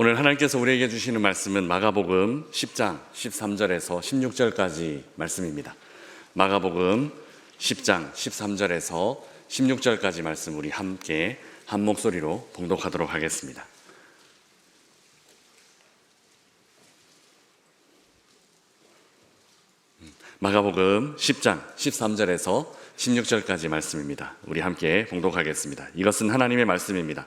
오늘 하나님께서 우리에게 주시는 말씀은 마가복음 10장 13절에서 16절까지 말씀입니다. 마가복음 10장 13절에서 16절까지 말씀 우리 함께 한 목소리로 봉독하도록 하겠습니다. 마가복음 10장 13절에서 16절까지 말씀입니다. 우리 함께 봉독하겠습니다. 이것은 하나님의 말씀입니다.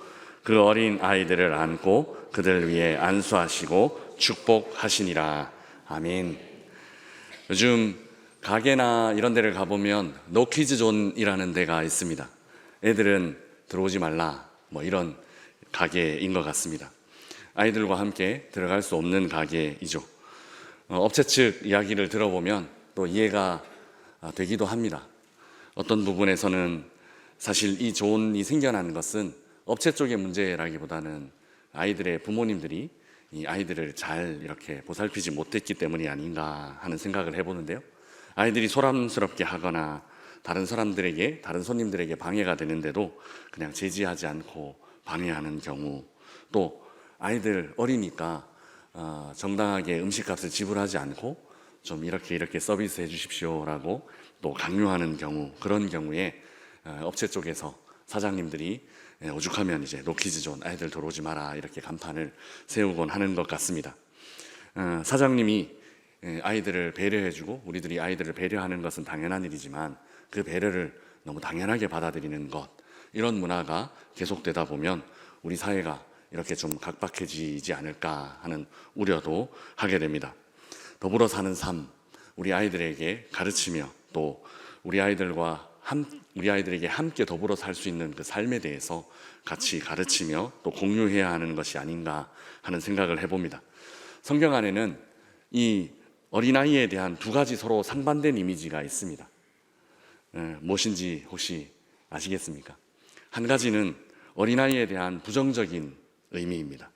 그 어린 아이들을 안고 그들 위에 안수하시고 축복하시니라 아멘. 요즘 가게나 이런 데를 가보면 노키즈 존이라는 데가 있습니다. 애들은 들어오지 말라 뭐 이런 가게인 것 같습니다. 아이들과 함께 들어갈 수 없는 가게이죠. 어, 업체 측 이야기를 들어보면 또 이해가 아, 되기도 합니다. 어떤 부분에서는 사실 이 조언이 생겨난 것은 업체 쪽의 문제라기보다는 아이들의 부모님들이 이 아이들을 잘 이렇게 보살피지 못했기 때문이 아닌가 하는 생각을 해보는데요. 아이들이 소란스럽게 하거나 다른 사람들에게, 다른 손님들에게 방해가 되는데도 그냥 제지하지 않고 방해하는 경우 또 아이들 어리니까 어, 정당하게 음식값을 지불하지 않고 좀 이렇게 이렇게 서비스 해주십시오라고 또 강요하는 경우 그런 경우에 어, 업체 쪽에서 사장님들이 예, 오죽하면 이제 노키즈존 아이들 들어오지 마라 이렇게 간판을 세우곤 하는 것 같습니다. 어, 사장님이 예, 아이들을 배려해주고 우리들이 아이들을 배려하는 것은 당연한 일이지만 그 배려를 너무 당연하게 받아들이는 것 이런 문화가 계속되다 보면 우리 사회가 이렇게 좀 각박해지지 않을까 하는 우려도 하게 됩니다. 더불어 사는 삶, 우리 아이들에게 가르치며 또 우리 아이들과 함, 우리 아이들에게 함께 더불어 살 수 있는 그 삶에 대해서 같이 가르치며 또 공유해야 하는 것이 아닌가 하는 생각을 해봅니다. 성경 안에는 이 어린아이에 대한 두 가지 서로 상반된 이미지가 있습니다. 예, 무엇인지 혹시 아시겠습니까? 한 가지는 어린아이에 대한 부정적인 의미입니다.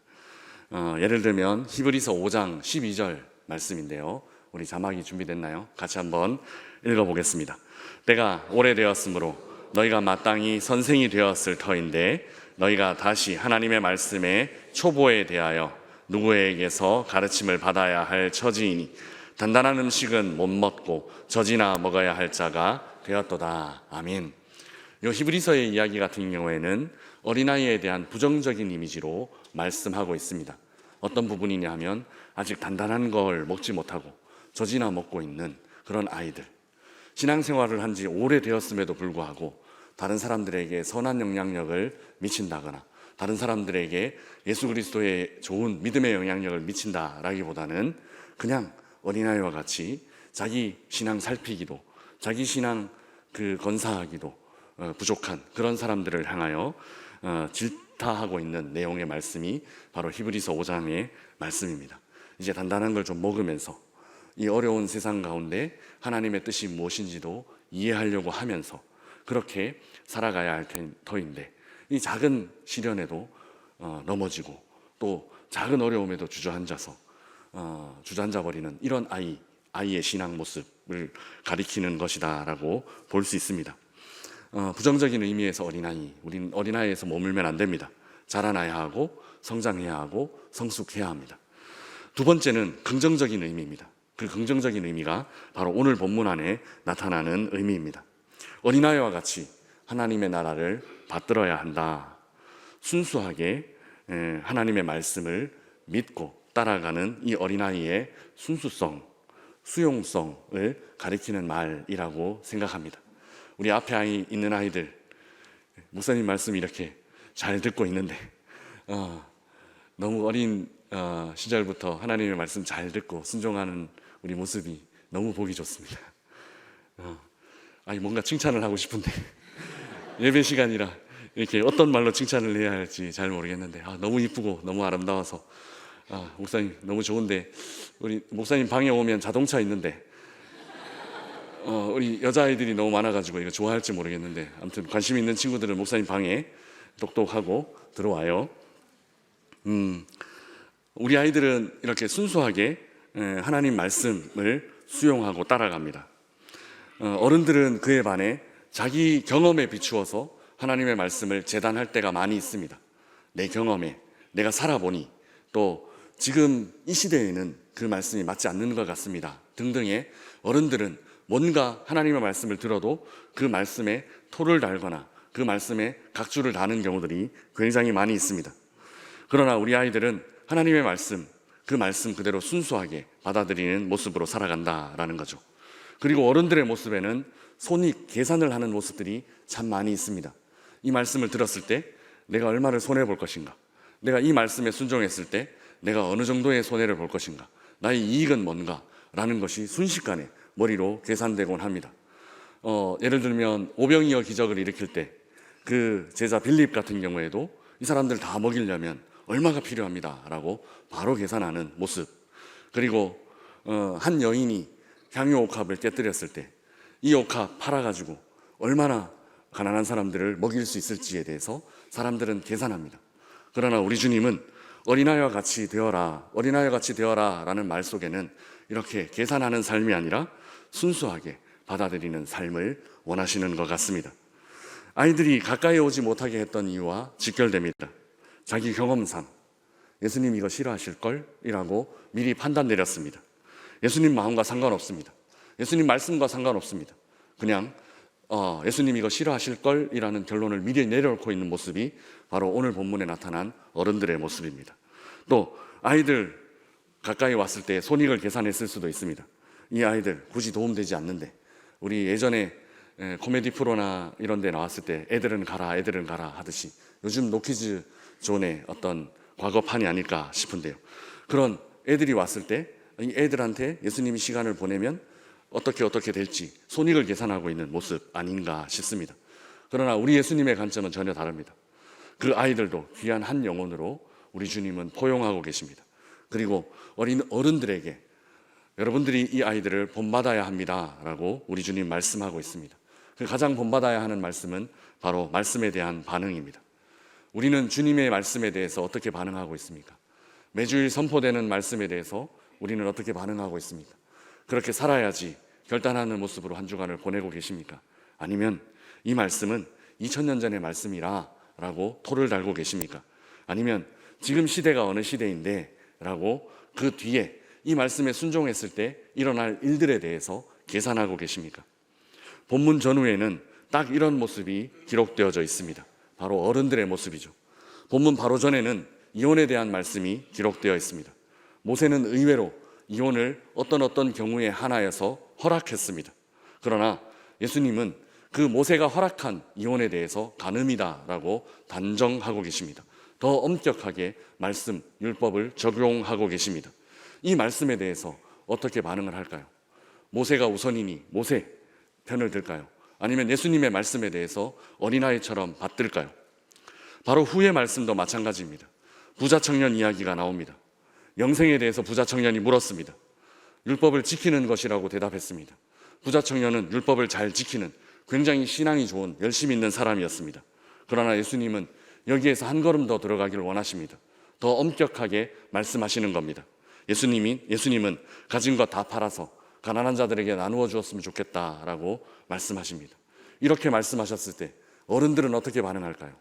어, 예를 들면 히브리서 5장 12절 말씀인데요. 우리 자막이 준비됐나요? 같이 한번 읽어보겠습니다. 때가 오래되었으므로 너희가 마땅히 선생이 되었을 터인데 너희가 다시 하나님의 말씀에 초보에 대하여 누구에게서 가르침을 받아야 할 처지이니 단단한 음식은 못 먹고 젖이나 먹어야 할 자가 되었도다. 아멘. 요 히브리서의 이야기 같은 경우에는 어린아이에 대한 부정적인 이미지로 말씀하고 있습니다. 어떤 부분이냐 하면 아직 단단한 걸 먹지 못하고 젖이나 먹고 있는 그런 아이들. 신앙생활을 한 지 오래되었음에도 불구하고 다른 사람들에게 선한 영향력을 미친다거나 다른 사람들에게 예수 그리스도의 좋은 믿음의 영향력을 미친다라기보다는 그냥 어린아이와 같이 자기 신앙 살피기도 자기 신앙 그 건사하기도 어, 부족한 그런 사람들을 향하여 어, 질타하고 있는 내용의 말씀이 바로 히브리서 5장의 말씀입니다. 이제 단단한 걸 좀 먹으면서 이 어려운 세상 가운데 하나님의 뜻이 무엇인지도 이해하려고 하면서 그렇게 살아가야 할 터인데 이 작은 시련에도 어, 넘어지고 또 작은 어려움에도 주저앉아서 어, 주저앉아 버리는 이런 아이 아이의 신앙 모습을 가리키는 것이다라고 볼 수 있습니다. 어, 부정적인 의미에서 어린아이, 우린 어린아이에서 머물면 안 됩니다. 자라나야 하고 성장해야 하고 성숙해야 합니다. 두 번째는 긍정적인 의미입니다. 그 긍정적인 의미가 바로 오늘 본문 안에 나타나는 의미입니다. 어린아이와 같이 하나님의 나라를 받들어야 한다. 순수하게 하나님의 말씀을 믿고 따라가는 이 어린아이의 순수성, 수용성을 가리키는 말이라고 생각합니다. 우리 앞에 아이 있는 아이들 목사님 말씀 이렇게 잘 듣고 있는데 어, 너무 어린 어, 시절부터 하나님의 말씀 잘 듣고 순종하는 우리 모습이 너무 보기 좋습니다. 어, 아니 뭔가 칭찬을 하고 싶은데. 예배 시간이라 이렇게 어떤 말로 칭찬을 해야 할지 잘 모르겠는데. 아, 너무 이쁘고 너무 아름다워서. 아, 목사님 너무 좋은데. 우리 목사님 방에 오면 자동차 있는데. 어, 우리 여자아이들이 너무 많아가지고 이거 좋아할지 모르겠는데. 아무튼 관심 있는 친구들은 목사님 방에 똑똑하고 들어와요. 음, 우리 아이들은 이렇게 순수하게 에, 하나님 말씀을 수용하고 따라갑니다. 어, 어른들은 그에 반해 자기 경험에 비추어서 하나님의 말씀을 재단할 때가 많이 있습니다. 내 경험에 내가 살아보니 또 지금 이 시대에는 그 말씀이 맞지 않는 것 같습니다. 등등의 어른들은 뭔가 하나님의 말씀을 들어도 그 말씀에 토를 달거나 그 말씀에 각주를 다는 경우들이 굉장히 많이 있습니다. 그러나 우리 아이들은 하나님의 말씀, 그 말씀 그대로 순수하게 받아들이는 모습으로 살아간다라는 거죠. 그리고 어른들의 모습에는 손익 계산을 하는 모습들이 참 많이 있습니다. 이 말씀을 들었을 때 내가 얼마를 손해 볼 것인가? 내가 이 말씀에 순종했을 때 내가 어느 정도의 손해를 볼 것인가? 나의 이익은 뭔가? 라는 것이 순식간에 머리로 계산되곤 합니다. 어, 예를 들면 오병이어 기적을 일으킬 때 그 제자 빌립 같은 경우에도 이 사람들 다 먹이려면 얼마가 필요합니다라고 바로 계산하는 모습. 그리고 어, 한 여인이 향유 옥합을 깨뜨렸을 때 이 옥합 팔아가지고 얼마나 가난한 사람들을 먹일 수 있을지에 대해서 사람들은 계산합니다. 그러나 우리 주님은 어린아이와 같이 되어라, 어린아이와 같이 되어라 라는 말 속에는 이렇게 계산하는 삶이 아니라 순수하게 받아들이는 삶을 원하시는 것 같습니다. 아이들이 가까이 오지 못하게 했던 이유와 직결됩니다. 자기 경험상 예수님 이거 싫어하실 걸이라고 미리 판단 내렸습니다. 예수님 마음과 상관없습니다. 예수님 말씀과 상관없습니다. 그냥 어, 예수님 이거 싫어하실 걸이라는 결론을 미리 내려놓고 있는 모습이 바로 오늘 본문에 나타난 어른들의 모습입니다. 또 아이들 가까이 왔을 때 손익을 계산했을 수도 있습니다. 이 아이들 굳이 도움되지 않는데 우리 예전에 에, 코미디 프로나 이런 데 나왔을 때 애들은 가라 애들은 가라 하듯이 요즘 노키즈 존의 어떤 과거판이 아닐까 싶은데요. 그런 애들이 왔을 때이 애들한테 예수님이 시간을 보내면 어떻게 어떻게 될지 손익을 계산하고 있는 모습 아닌가 싶습니다. 그러나 우리 예수님의 관점은 전혀 다릅니다. 그 아이들도 귀한 한 영혼으로 우리 주님은 포용하고 계십니다. 그리고 어린 어른들에게 여러분들이 이 아이들을 본받아야 합니다 라고 우리 주님 말씀하고 있습니다. 그 가장 본받아야 하는 말씀은 바로 말씀에 대한 반응입니다. 우리는 주님의 말씀에 대해서 어떻게 반응하고 있습니까? 매주일 선포되는 말씀에 대해서 우리는 어떻게 반응하고 있습니까? 그렇게 살아야지 결단하는 모습으로 한 주간을 보내고 계십니까? 아니면 이 말씀은 2000년 전의 말씀이라 라고 토를 달고 계십니까? 아니면 지금 시대가 어느 시대인데 라고 그 뒤에 이 말씀에 순종했을 때 일어날 일들에 대해서 계산하고 계십니까? 본문 전후에는 딱 이런 모습이 기록되어져 있습니다. 바로 어른들의 모습이죠. 본문 바로 전에는 이혼에 대한 말씀이 기록되어 있습니다. 모세는 의외로 이혼을 어떤 어떤 경우에 하나여서 허락했습니다. 그러나 예수님은 그 모세가 허락한 이혼에 대해서 간음이다라고 단정하고 계십니다. 더 엄격하게 말씀, 율법을 적용하고 계십니다. 이 말씀에 대해서 어떻게 반응을 할까요? 모세가 우선이니 모세 편을 들까요? 아니면 예수님의 말씀에 대해서 어린아이처럼 받들까요? 바로 후의 말씀도 마찬가지입니다. 부자 청년 이야기가 나옵니다. 영생에 대해서 부자 청년이 물었습니다. 율법을 지키는 것이라고 대답했습니다. 부자 청년은 율법을 잘 지키는 굉장히 신앙이 좋은 열심 있는 사람이었습니다. 그러나 예수님은 여기에서 한 걸음 더 들어가기를 원하십니다. 더 엄격하게 말씀하시는 겁니다. 예수님이 예수님은 가진 것 다 팔아서 가난한 자들에게 나누어 주었으면 좋겠다라고 말씀하십니다. 이렇게 말씀하셨을 때 어른들은 어떻게 반응할까요?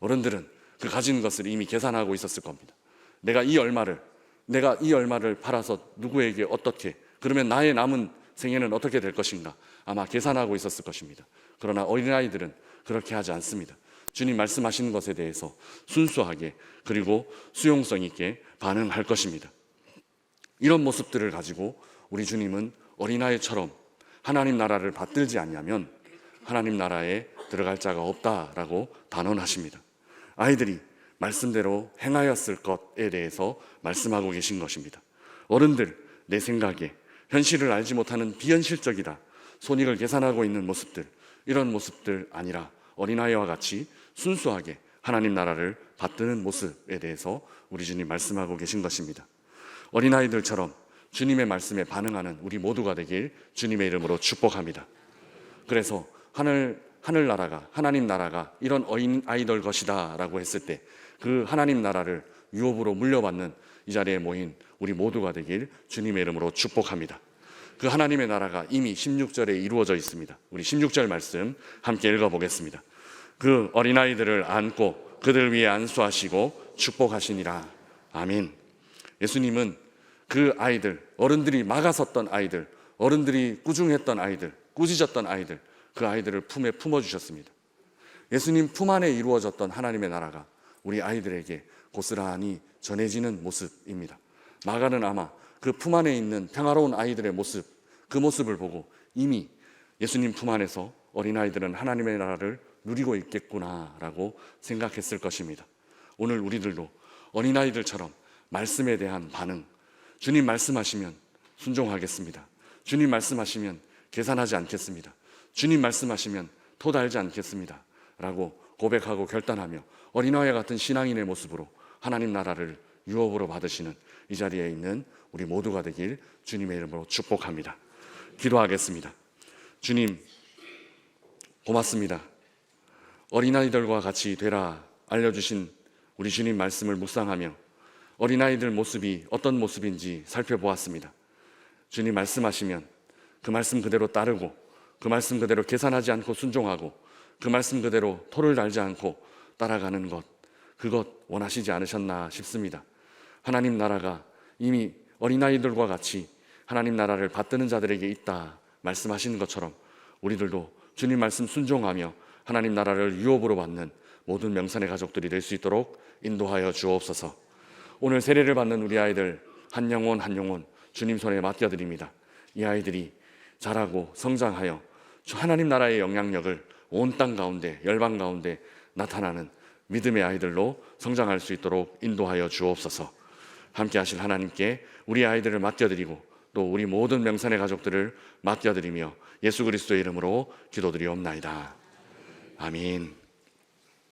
어른들은 그 가진 것을 이미 계산하고 있었을 겁니다. 내가 이 얼마를 내가 이 얼마를 팔아서 누구에게 어떻게 그러면 나의 남은 생애는 어떻게 될 것인가 아마 계산하고 있었을 것입니다. 그러나 어린아이들은 그렇게 하지 않습니다. 주님 말씀하시는 것에 대해서 순수하게 그리고 수용성 있게 반응할 것입니다. 이런 모습들을 가지고 우리 주님은 어린아이처럼 하나님 나라를 받들지 않냐면 하나님 나라에 들어갈 자가 없다라고 단언하십니다. 아이들이 말씀대로 행하였을 것에 대해서 말씀하고 계신 것입니다. 어른들, 내 생각에 현실을 알지 못하는 비현실적이다. 손익을 계산하고 있는 모습들, 이런 모습들 아니라 어린아이와 같이 순수하게 하나님 나라를 받드는 모습에 대해서 우리 주님 말씀하고 계신 것입니다. 어린아이들처럼 주님의 말씀에 반응하는 우리 모두가 되길 주님의 이름으로 축복합니다. 그래서 하늘 하늘 나라가 하나님 나라가 이런 어린 아이들 것이다라고 했을 때 그 하나님 나라를 유업으로 물려받는 이 자리에 모인 우리 모두가 되길 주님의 이름으로 축복합니다. 그 하나님의 나라가 이미 16절에 이루어져 있습니다. 우리 16절 말씀 함께 읽어 보겠습니다. 그 어린아이들을 안고 그들 위에 안수하시고 축복하시니라. 아멘. 예수님은 그 아이들, 어른들이 막아섰던 아이들, 어른들이 꾸중했던 아이들, 꾸짖었던 아이들, 그 아이들을 품에 품어주셨습니다. 예수님 품 안에 이루어졌던 하나님의 나라가 우리 아이들에게 고스란히 전해지는 모습입니다. 마가는 아마 그 품 안에 있는 평화로운 아이들의 모습, 그 모습을 보고 이미 예수님 품 안에서 어린아이들은 하나님의 나라를 누리고 있겠구나라고 생각했을 것입니다. 오늘 우리들도 어린아이들처럼 말씀에 대한 반응, 주님 말씀하시면 순종하겠습니다. 주님 말씀하시면 계산하지 않겠습니다. 주님 말씀하시면 토달지 않겠습니다. 라고 고백하고 결단하며 어린아이 같은 신앙인의 모습으로 하나님 나라를 유업으로 받으시는 이 자리에 있는 우리 모두가 되길 주님의 이름으로 축복합니다. 기도하겠습니다. 주님, 고맙습니다. 어린아이들과 같이 되라 알려주신 우리 주님 말씀을 묵상하며 어린아이들 모습이 어떤 모습인지 살펴보았습니다. 주님 말씀하시면 그 말씀 그대로 따르고 그 말씀 그대로 계산하지 않고 순종하고 그 말씀 그대로 토를 달지 않고 따라가는 것 그것 원하시지 않으셨나 싶습니다. 하나님 나라가 이미 어린아이들과 같이 하나님 나라를 받드는 자들에게 있다 말씀하시는 것처럼 우리들도 주님 말씀 순종하며 하나님 나라를 유업으로 받는 모든 명산의 가족들이 될 수 있도록 인도하여 주옵소서. 오늘 세례를 받는 우리 아이들 한 영혼 한 영혼 주님 손에 맡겨드립니다. 이 아이들이 자라고 성장하여 주 하나님 나라의 영향력을 온 땅 가운데 열방 가운데 나타나는 믿음의 아이들로 성장할 수 있도록 인도하여 주옵소서. 함께 하실 하나님께 우리 아이들을 맡겨드리고 또 우리 모든 명산의 가족들을 맡겨드리며 예수 그리스도의 이름으로 기도드리옵나이다. 아멘.